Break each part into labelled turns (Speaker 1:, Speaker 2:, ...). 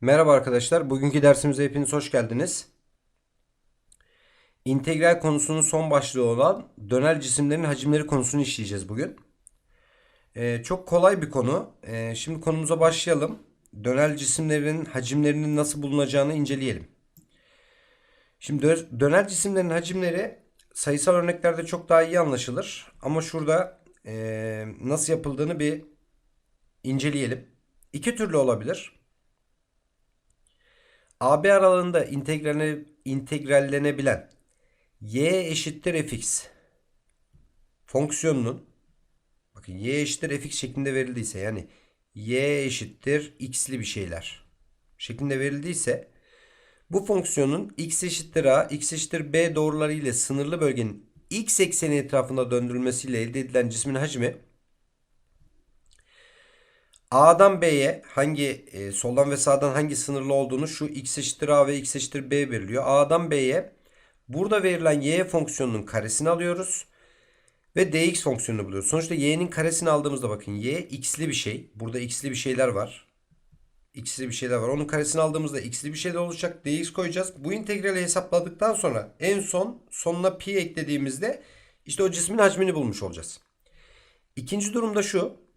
Speaker 1: Merhaba arkadaşlar. Bugünkü dersimize hepiniz hoş geldiniz. İntegral konusunun son başlığı olan dönel cisimlerin hacimleri konusunu işleyeceğiz bugün. Ee, çok kolay bir konu. Ee, şimdi konumuza başlayalım. Dönel cisimlerin hacimlerinin nasıl bulunacağını inceleyelim. Şimdi dö- dönel cisimlerin hacimleri sayısal örneklerde çok daha iyi anlaşılır. Ama şurada ee, nasıl yapıldığını bir inceleyelim. İki türlü olabilir. AB aralığında integrale, integrallenebilen y eşittir fx fonksiyonunun bakın y eşittir fx şeklinde verildiyse yani y eşittir x'li bir şeyler şeklinde verildiyse bu fonksiyonun x eşittir a, x eşittir b doğruları ile sınırlı bölgenin x ekseni etrafında döndürülmesiyle elde edilen cismin hacmi A'dan B'ye hangi e, soldan ve sağdan hangi sınırlı olduğunu şu x eşittir A ve x eşittir B veriliyor. A'dan B'ye burada verilen y fonksiyonunun karesini alıyoruz. Ve dx fonksiyonunu buluyoruz. Sonuçta y'nin karesini aldığımızda bakın y x'li bir şey. Burada x'li bir şeyler var. x'li bir şeyler var. Onun karesini aldığımızda x'li bir şeyler olacak. dx koyacağız. Bu integrali hesapladıktan sonra en son sonuna pi eklediğimizde işte o cismin hacmini bulmuş olacağız. İkinci durumda şu.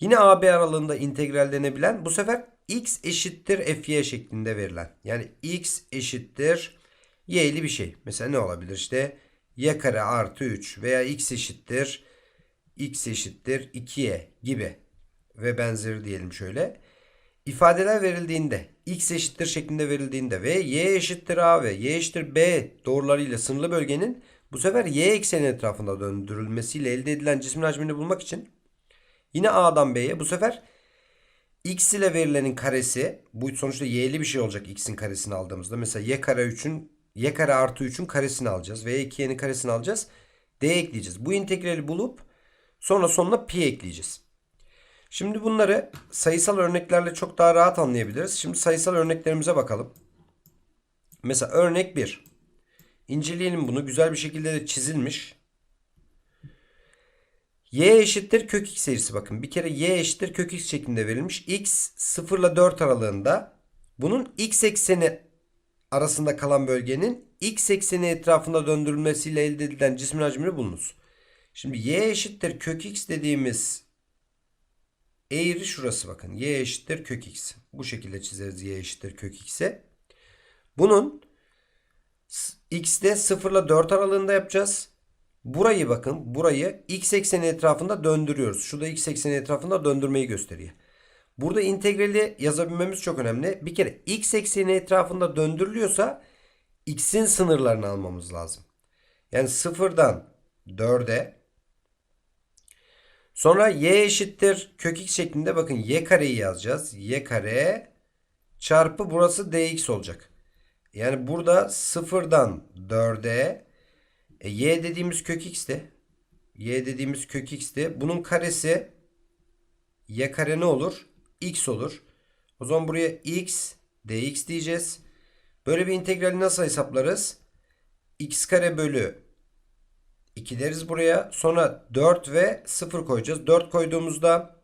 Speaker 1: Yine AB aralığında integrallenebilen bu sefer x eşittir fy şeklinde verilen. Yani x eşittir y'li bir şey. Mesela ne olabilir işte y kare artı 3 veya x eşittir x eşittir 2y gibi ve benzeri diyelim şöyle. İfadeler verildiğinde x eşittir şeklinde verildiğinde ve y eşittir a ve y eşittir b doğrularıyla sınırlı bölgenin bu sefer y ekseni etrafında döndürülmesiyle elde edilen cismin hacmini bulmak için Yine A'dan B'ye bu sefer x ile verilenin karesi bu sonuçta y'li bir şey olacak x'in karesini aldığımızda. Mesela y kare 3'ün y kare artı 3'ün karesini alacağız ve 2y'nin karesini alacağız. D ekleyeceğiz. Bu integrali bulup sonra sonuna pi ekleyeceğiz. Şimdi bunları sayısal örneklerle çok daha rahat anlayabiliriz. Şimdi sayısal örneklerimize bakalım. Mesela örnek 1. İnceleyelim bunu. Güzel bir şekilde de çizilmiş. Y eşittir kök x serisi bakın. Bir kere y eşittir kök x şeklinde verilmiş. x 0 ile 4 aralığında bunun x ekseni arasında kalan bölgenin x ekseni etrafında döndürülmesiyle elde edilen cismin hacmini bulunuz. Şimdi y eşittir kök x dediğimiz eğri şurası bakın. y eşittir kök x. Bu şekilde çizeriz y eşittir kök x'e. Bunun x'de 0 ile 4 aralığında yapacağız. Burayı bakın burayı x ekseni etrafında döndürüyoruz. Şurada x ekseni etrafında döndürmeyi gösteriyor. Burada integrali yazabilmemiz çok önemli. Bir kere x ekseni etrafında döndürülüyorsa x'in sınırlarını almamız lazım. Yani sıfırdan 4'e sonra y eşittir kök x şeklinde bakın y kareyi yazacağız. y kare çarpı burası dx olacak. Yani burada sıfırdan 4'e e, y dediğimiz kök x'ti. Y dediğimiz kök x'ti. Bunun karesi y kare ne olur? x olur. O zaman buraya x dx diyeceğiz. Böyle bir integrali nasıl hesaplarız? x kare bölü 2 deriz buraya. Sonra 4 ve 0 koyacağız. 4 koyduğumuzda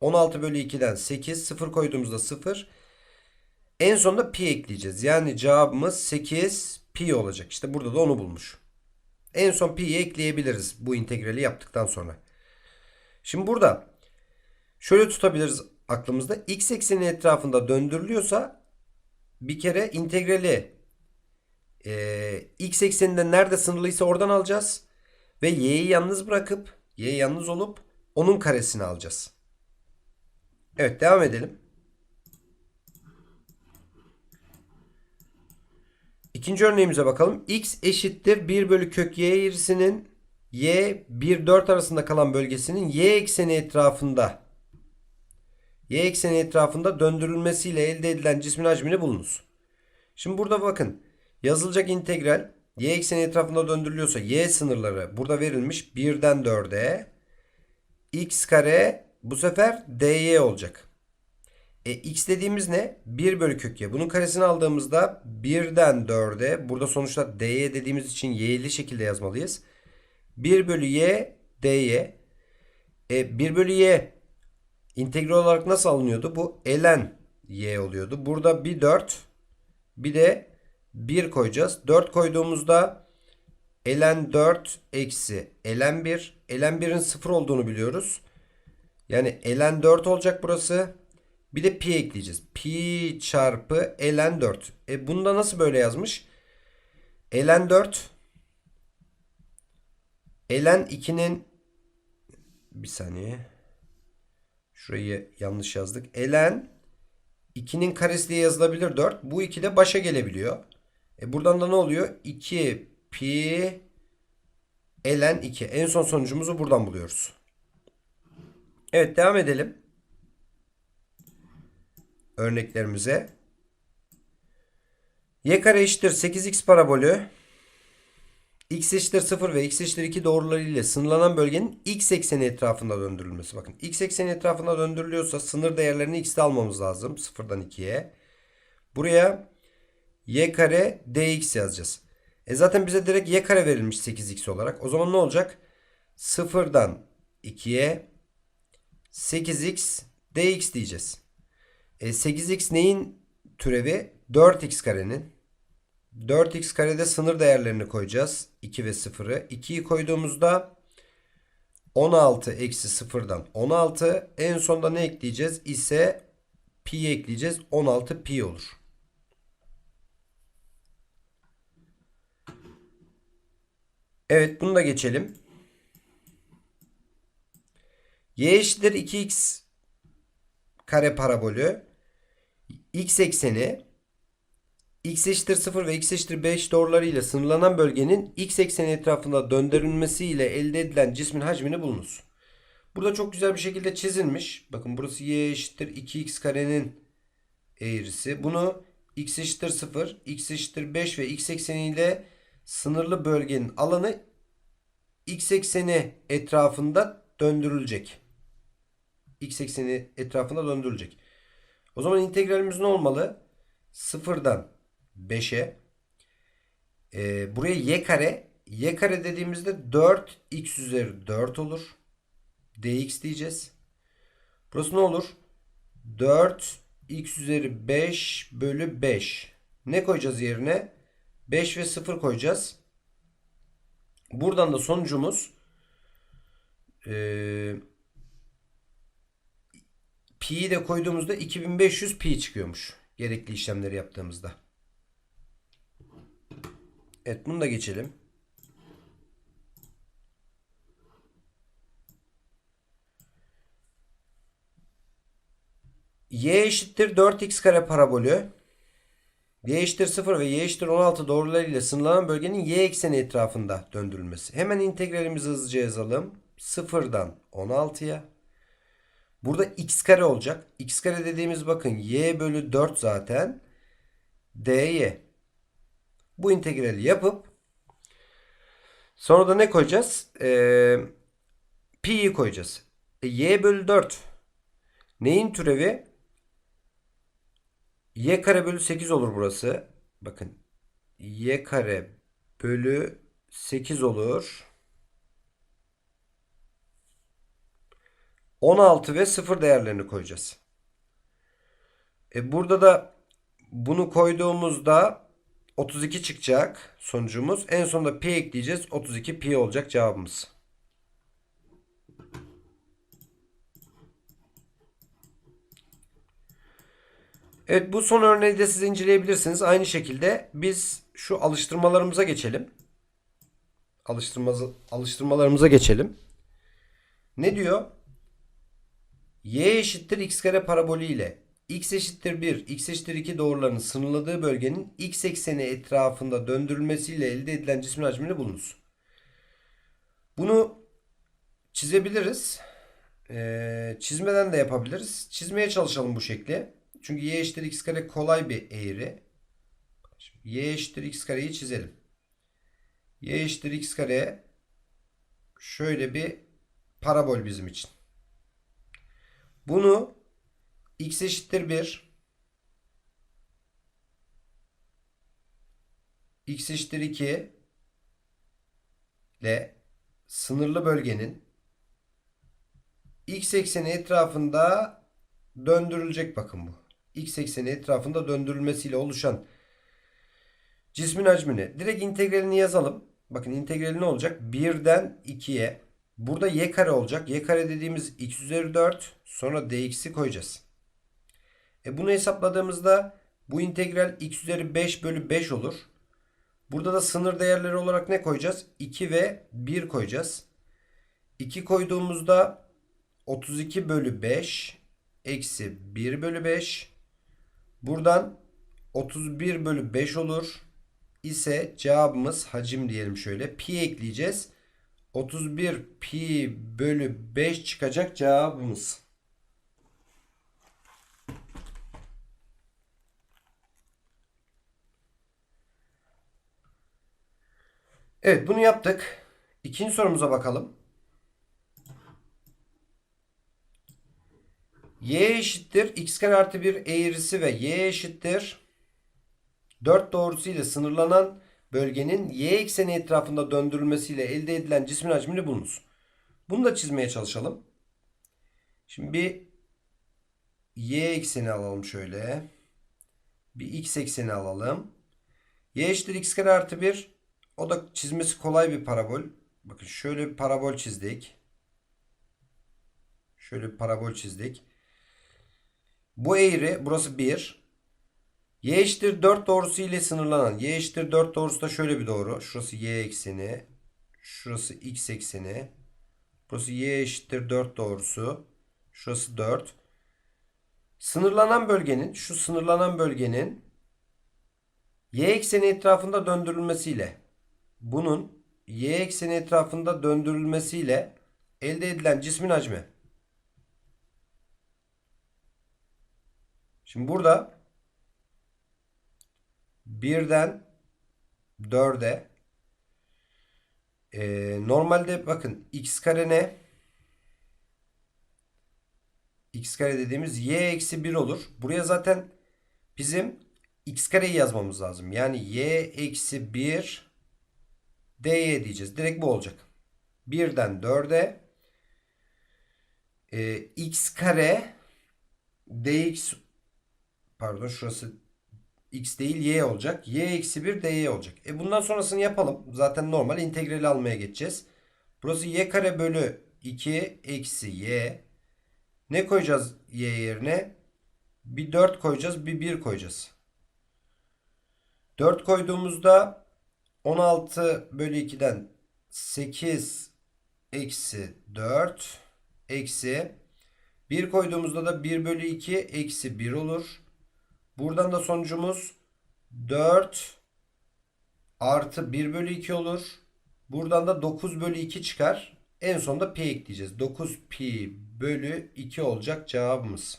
Speaker 1: 16 bölü 2'den 8. 0 koyduğumuzda 0. En sonunda pi ekleyeceğiz. Yani cevabımız 8 pi olacak. İşte burada da onu bulmuş. En son pi'yi ekleyebiliriz bu integrali yaptıktan sonra. Şimdi burada şöyle tutabiliriz aklımızda. X ekseni etrafında döndürülüyorsa bir kere integrali e, x ekseninde nerede sınırlıysa oradan alacağız. Ve y'yi yalnız bırakıp y yalnız olup onun karesini alacağız. Evet devam edelim. İkinci örneğimize bakalım. x eşittir 1 bölü kök y eğrisinin y 1 4 arasında kalan bölgesinin y ekseni etrafında y ekseni etrafında döndürülmesiyle elde edilen cismin hacmini bulunuz. Şimdi burada bakın yazılacak integral y ekseni etrafında döndürülüyorsa y sınırları burada verilmiş 1'den 4'e x kare bu sefer dy olacak. E, x dediğimiz ne? 1 bölü kök y. Bunun karesini aldığımızda 1'den 4'e burada sonuçta dy dediğimiz için y'li şekilde yazmalıyız. 1 bölü y dy. E, 1 bölü y integral olarak nasıl alınıyordu? Bu ln y oluyordu. Burada bir 4 bir de 1 koyacağız. 4 koyduğumuzda ln 4 eksi ln 1. ln 1'in 0 olduğunu biliyoruz. Yani ln 4 olacak burası. Bir de pi ekleyeceğiz. Pi çarpı ln 4. E bunda nasıl böyle yazmış? ln 4 ln 2'nin bir saniye. Şurayı yanlış yazdık. ln 2'nin karesi diye yazılabilir 4. Bu 2 de başa gelebiliyor. E buradan da ne oluyor? 2 pi ln 2. En son sonucumuzu buradan buluyoruz. Evet devam edelim. Örneklerimize. y kare eşittir 8x parabolü x eşittir 0 ve x eşittir 2 doğruları ile sınırlanan bölgenin x ekseni etrafında döndürülmesi. Bakın x ekseni etrafında döndürülüyorsa sınır değerlerini x'te almamız lazım. 0'dan 2'ye. Buraya y kare dx yazacağız. E zaten bize direkt y kare verilmiş 8x olarak. O zaman ne olacak? 0'dan 2'ye 8x dx diyeceğiz. E 8x neyin türevi? 4x karenin. 4x karede sınır değerlerini koyacağız. 2 ve 0'ı. 2'yi koyduğumuzda 16 eksi 0'dan 16. En sonda ne ekleyeceğiz? İse pi ekleyeceğiz. 16 pi olur. Evet bunu da geçelim. y eşittir 2x kare parabolü x ekseni x eşittir 0 ve x eşittir 5 doğrularıyla sınırlanan bölgenin x ekseni etrafında döndürülmesiyle elde edilen cismin hacmini bulunuz. Burada çok güzel bir şekilde çizilmiş. Bakın burası y eşittir 2x karenin eğrisi. Bunu x eşittir 0, x eşittir 5 ve x ekseniyle sınırlı bölgenin alanı x ekseni etrafında döndürülecek. x ekseni etrafında döndürülecek. O zaman integralimiz ne olmalı? Sıfırdan 5'e. Ee, buraya y kare. Y kare dediğimizde 4 x üzeri 4 olur. dx diyeceğiz. Burası ne olur? 4 x üzeri 5 bölü 5. Ne koyacağız yerine? 5 ve 0 koyacağız. Buradan da sonucumuz eee pi'yi de koyduğumuzda 2500 pi çıkıyormuş. Gerekli işlemleri yaptığımızda. Evet bunu da geçelim. y eşittir 4x kare parabolü y eşittir 0 ve y eşittir 16 doğrularıyla sınırlanan bölgenin y ekseni etrafında döndürülmesi. Hemen integralimizi hızlıca yazalım. 0'dan 16'ya. Burada x kare olacak. x kare dediğimiz bakın y bölü 4 zaten. dy. Bu integrali yapıp sonra da ne koyacağız? Ee, pi'yi koyacağız. E, y bölü 4 neyin türevi? y kare bölü 8 olur burası. Bakın y kare bölü 8 olur. 16 ve 0 değerlerini koyacağız. E burada da bunu koyduğumuzda 32 çıkacak sonucumuz. En sonunda pi ekleyeceğiz. 32 pi olacak cevabımız. Evet bu son örneği de siz inceleyebilirsiniz. Aynı şekilde biz şu alıştırmalarımıza geçelim. Alıştırmazı, alıştırmalarımıza geçelim. Ne diyor? Y eşittir x kare parabolü ile x eşittir 1, x eşittir 2 doğrularının sınırladığı bölgenin x ekseni etrafında döndürülmesiyle elde edilen cismin hacmini bulunuz. Bunu çizebiliriz. Ee, çizmeden de yapabiliriz. Çizmeye çalışalım bu şekli. Çünkü y eşittir x kare kolay bir eğri. Şimdi y eşittir x kareyi çizelim. y eşittir x kare şöyle bir parabol bizim için. Bunu x eşittir 1 x eşittir 2 ile sınırlı bölgenin x ekseni etrafında döndürülecek bakın bu. x ekseni etrafında döndürülmesiyle oluşan cismin hacmini direkt integralini yazalım. Bakın integrali ne olacak? 1'den 2'ye. Burada y kare olacak. y kare dediğimiz x üzeri 4. Sonra dx'i koyacağız. E bunu hesapladığımızda bu integral x üzeri 5 bölü 5 olur. Burada da sınır değerleri olarak ne koyacağız? 2 ve 1 koyacağız. 2 koyduğumuzda 32 bölü 5 eksi 1 bölü 5. Buradan 31 bölü 5 olur. İse cevabımız hacim diyelim şöyle. Pi ekleyeceğiz. 31 pi bölü 5 çıkacak cevabımız. Evet bunu yaptık. İkinci sorumuza bakalım. y eşittir x kare artı 1 eğrisi ve y eşittir 4 doğrusu ile sınırlanan bölgenin y ekseni etrafında döndürülmesiyle elde edilen cismin hacmini bulunuz. Bunu da çizmeye çalışalım. Şimdi bir y ekseni alalım şöyle. Bir x ekseni alalım. y eşittir x kare artı 1 o da çizmesi kolay bir parabol. Bakın şöyle bir parabol çizdik. Şöyle bir parabol çizdik. Bu eğri burası 1. Y eşittir 4 doğrusu ile sınırlanan. Y eşittir 4 doğrusu da şöyle bir doğru. Şurası y ekseni. Şurası x ekseni. Burası y eşittir 4 doğrusu. Şurası 4. Sınırlanan bölgenin şu sınırlanan bölgenin y ekseni etrafında döndürülmesiyle bunun y ekseni etrafında döndürülmesiyle elde edilen cismin hacmi. Şimdi burada birden 4'e e, normalde bakın x kare ne? x kare dediğimiz y eksi 1 olur. Buraya zaten bizim x kareyi yazmamız lazım. Yani y eksi 1 dy diyeceğiz. Direkt bu olacak. 1'den 4'e e, x kare dx pardon şurası x değil y olacak. y eksi 1 dy olacak. E bundan sonrasını yapalım. Zaten normal integrali almaya geçeceğiz. Burası y kare bölü 2 eksi y. Ne koyacağız y yerine? Bir 4 koyacağız bir 1 koyacağız. 4 koyduğumuzda 16 bölü 2'den 8 eksi 4 eksi 1 koyduğumuzda da 1 bölü 2 eksi 1 olur. Buradan da sonucumuz 4 artı 1 bölü 2 olur. Buradan da 9 bölü 2 çıkar. En sonunda pi ekleyeceğiz. 9 pi bölü 2 olacak cevabımız.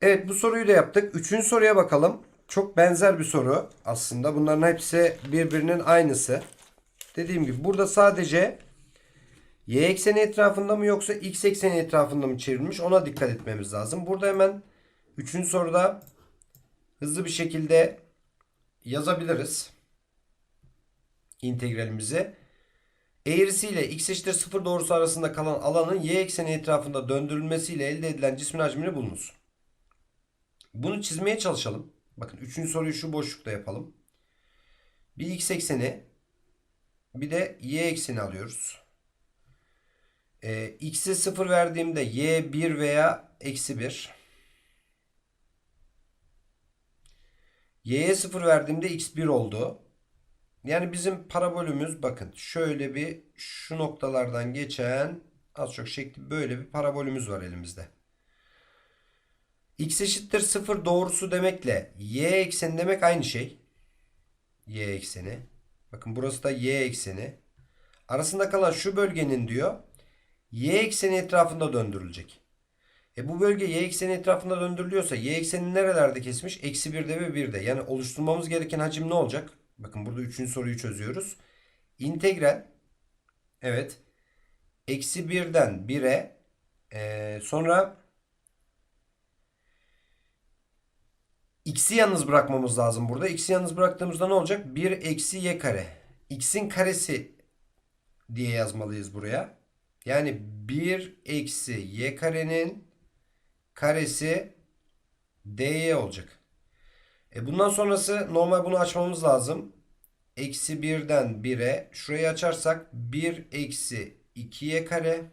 Speaker 1: Evet bu soruyu da yaptık. Üçüncü soruya bakalım. Çok benzer bir soru aslında. Bunların hepsi birbirinin aynısı. Dediğim gibi burada sadece y ekseni etrafında mı yoksa x ekseni etrafında mı çevrilmiş ona dikkat etmemiz lazım. Burada hemen üçüncü soruda hızlı bir şekilde yazabiliriz integralimizi. Eğrisiyle x eşittir 0 doğrusu arasında kalan alanın y ekseni etrafında döndürülmesiyle elde edilen cismin hacmini bulunuz. Bunu çizmeye çalışalım. Bakın üçüncü soruyu şu boşlukta yapalım. Bir x ekseni bir de y ekseni alıyoruz. Ee, x'e 0 verdiğimde y 1 veya eksi 1. y'ye 0 verdiğimde x 1 oldu. Yani bizim parabolümüz bakın şöyle bir şu noktalardan geçen az çok şekli böyle bir parabolümüz var elimizde. x eşittir 0 doğrusu demekle y ekseni demek aynı şey. y ekseni. Bakın burası da y ekseni. Arasında kalan şu bölgenin diyor y ekseni etrafında döndürülecek. E bu bölge y ekseni etrafında döndürülüyorsa y ekseni nerelerde kesmiş? Eksi 1'de ve 1'de. Yani oluşturmamız gereken hacim ne olacak? Bakın burada üçüncü soruyu çözüyoruz. İntegral evet eksi 1'den 1'e e, sonra x'i yalnız bırakmamız lazım burada. x'i yalnız bıraktığımızda ne olacak? 1 eksi y kare. x'in karesi diye yazmalıyız buraya. Yani 1 eksi y karenin karesi dy olacak. E bundan sonrası normal bunu açmamız lazım. Eksi 1'den 1'e şurayı açarsak 1 eksi 2y kare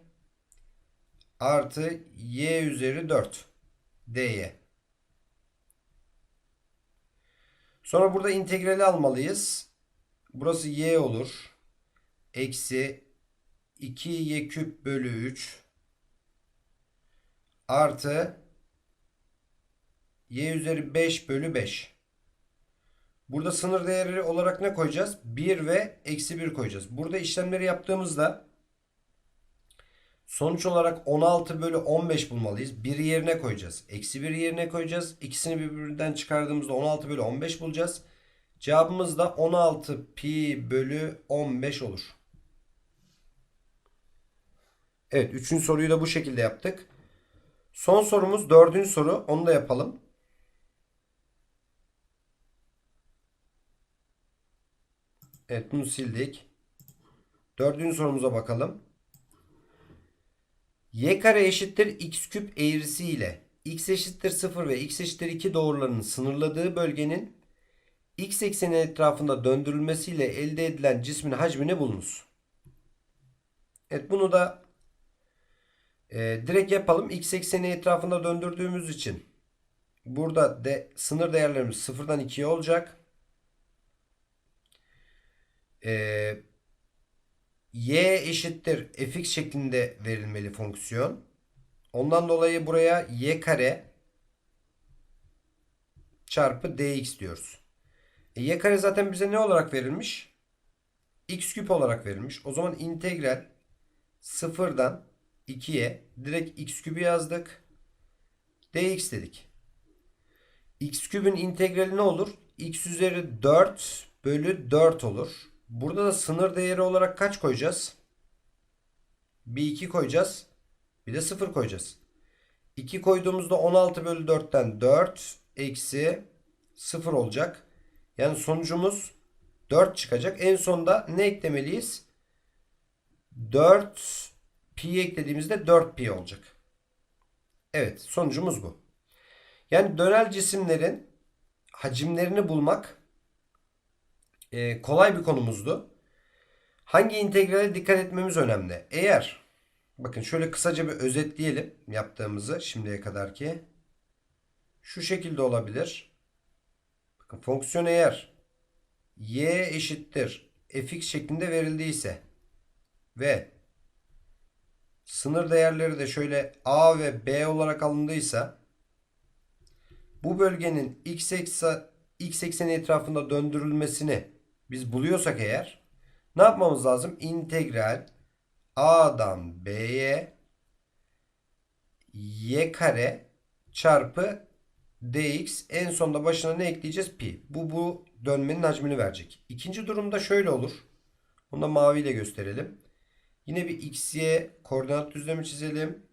Speaker 1: artı y üzeri 4 dy. Sonra burada integrali almalıyız. Burası y olur. Eksi 2y küp bölü 3 artı y üzeri 5 bölü 5. Burada sınır değerleri olarak ne koyacağız? 1 ve eksi 1 koyacağız. Burada işlemleri yaptığımızda sonuç olarak 16 bölü 15 bulmalıyız. 1'i yerine koyacağız. Eksi 1'i yerine koyacağız. İkisini birbirinden çıkardığımızda 16 bölü 15 bulacağız. Cevabımız da 16 pi bölü 15 olur. Evet, üçüncü soruyu da bu şekilde yaptık. Son sorumuz dördüncü soru. Onu da yapalım. Evet bunu sildik. Dördüncü sorumuza bakalım. y kare eşittir x küp eğrisi ile x eşittir 0 ve x eşittir 2 doğrularının sınırladığı bölgenin x ekseni etrafında döndürülmesiyle elde edilen cismin hacmini bulunuz. Evet bunu da e, direkt yapalım. X ekseni etrafında döndürdüğümüz için burada de, sınır değerlerimiz 0'dan 2'ye olacak. E, y eşittir fx şeklinde verilmeli fonksiyon. Ondan dolayı buraya y kare çarpı dx diyoruz. E, y kare zaten bize ne olarak verilmiş? x küp olarak verilmiş. O zaman integral sıfırdan 2'ye direkt x kübü yazdık. dx dedik. x kübün integrali ne olur? x üzeri 4 bölü 4 olur. Burada da sınır değeri olarak kaç koyacağız? Bir 2 koyacağız. Bir de 0 koyacağız. 2 koyduğumuzda 16 bölü 4'ten 4 eksi 0 olacak. Yani sonucumuz 4 çıkacak. En sonda ne eklemeliyiz? 4 pi eklediğimizde 4 pi olacak. Evet sonucumuz bu. Yani dönel cisimlerin hacimlerini bulmak e, kolay bir konumuzdu. Hangi integrale dikkat etmemiz önemli? Eğer bakın şöyle kısaca bir özetleyelim yaptığımızı şimdiye kadar ki. Şu şekilde olabilir. Bakın fonksiyon eğer y eşittir fx şeklinde verildiyse ve sınır değerleri de şöyle a ve b olarak alındıysa bu bölgenin x, eksa, x ekseni etrafında döndürülmesini biz buluyorsak eğer ne yapmamız lazım? İntegral a'dan b'ye y kare çarpı dx en sonda başına ne ekleyeceğiz? Pi. Bu bu dönmenin hacmini verecek. İkinci durumda şöyle olur. Bunu da maviyle gösterelim. Yine bir x, y koordinat düzlemi çizelim.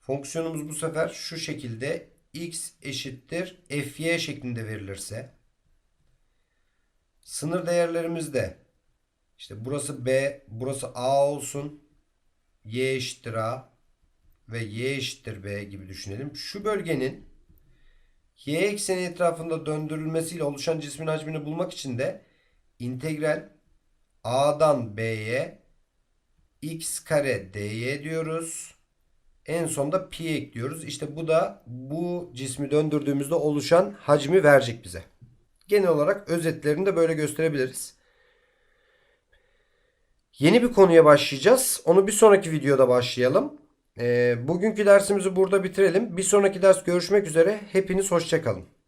Speaker 1: Fonksiyonumuz bu sefer şu şekilde x eşittir fy şeklinde verilirse sınır değerlerimiz de işte burası b, burası a olsun. y eşittir a ve y eşittir b gibi düşünelim. Şu bölgenin y ekseni etrafında döndürülmesiyle oluşan cismin hacmini bulmak için de integral a'dan b'ye x kare dy diyoruz. En sonda pi ekliyoruz. İşte bu da bu cismi döndürdüğümüzde oluşan hacmi verecek bize. Genel olarak özetlerini de böyle gösterebiliriz. Yeni bir konuya başlayacağız. Onu bir sonraki videoda başlayalım. Ee, bugünkü dersimizi burada bitirelim. Bir sonraki ders görüşmek üzere. Hepiniz hoşçakalın.